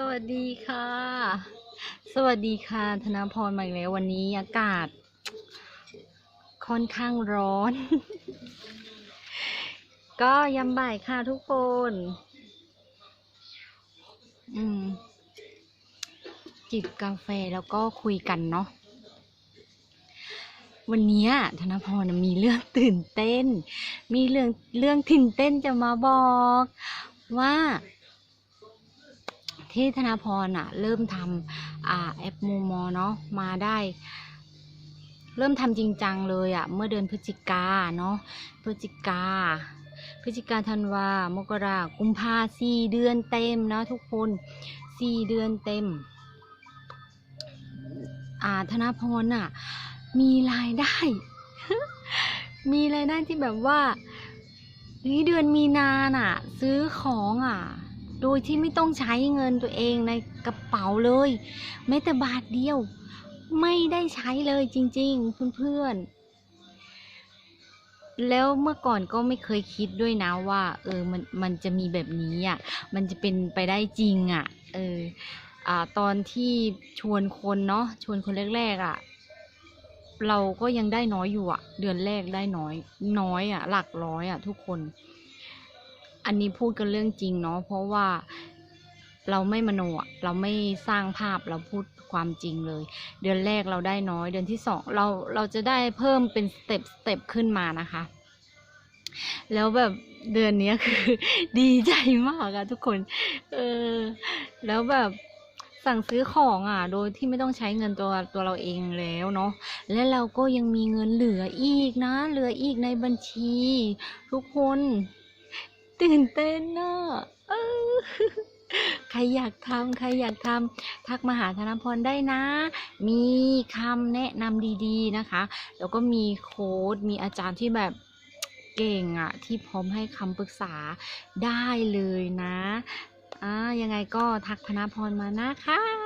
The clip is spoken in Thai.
สวัสดีค่ะ สวัสดีค่ะ ธนพรมาอีกแล้ววันนี้อากาศ ค่อนข้างร้อน ก็ยามบ่ายค่ะทุกคน อืม จิบกาแฟแล้วก็คุยกันเนาะวันนี้ธนพรมีเรื่องตื่นเต้น มีเรื่องเรื่องตื่นเต้นจะมาบอกว่า ที่ธนาพรอะเริ่มทำอ่าแอปมูมอเนาะมาได้ เริ่มทำจริงจังเลยอะเมื่อเดือนพฤศจิกาเนาะพฤศจิกาพฤศจิกาธันวามกรากุมภาสี่เดือนเต็มนะทุกคนสี่เดือนเต็ม อ่าธนาพรอะมีรายได้ มีรายได้ที่แบบว่านี่เดือนมีนาน่ะ ซื้อของอะ โดยที่ไม่ต้องใช้เงินตัวเองในกระเป๋าเลยแม้แต่บาทเดียว ไม่ได้ใช้เลยจริง ๆ เพื่อนๆ แล้วเมื่อก่อนก็ไม่เคยคิดด้วยนะว่า เออมันมันจะมีแบบนี้อะมันจะเป็นไปได้จริงอะ เอออ่าตอนที่ชวนคนเนาะชวนคนแรกๆอะเราก็ยังได้น้อยอยู่อะเดือนแรกได้น้อย น้อยอะหลักร้อยอะทุกคน อันนี้พูดกันเรื่องจริงเนาะเพราะว่าเราไม่มโนะเราไม่สร้างภาพเราพูดความจริงเลย เดือนแรกเราได้น้อย เดือนที่สองเราเราจะได้เพิ่มเป็นสเต็ปสเต็ปขึ้นมานะคะ แล้วแบบเดือนนี้คือ ดีใจมากอะทุกคน เออ แล้วแบบสั่งซื้อของอะ โดยที่ไม่ต้องใช้เงินตัวตัวเราเองแล้วเนาะ และเราก็ยังมีเงินเหลืออีกนะ เหลืออีกในบัญชี ทุกคน ตื่นเต้นเน่ะใครอยากทำใครอยากทำทักมาหาธนพรได้นะ มีคำแนะนำดีๆนะคะ แล้วก็มีโค้ดมีอาจารย์ที่แบบเก่งอะที่พร้อมให้คำปรึกษาได้เลยนะอ่ายังไงก็ทักธนพรมานะคะ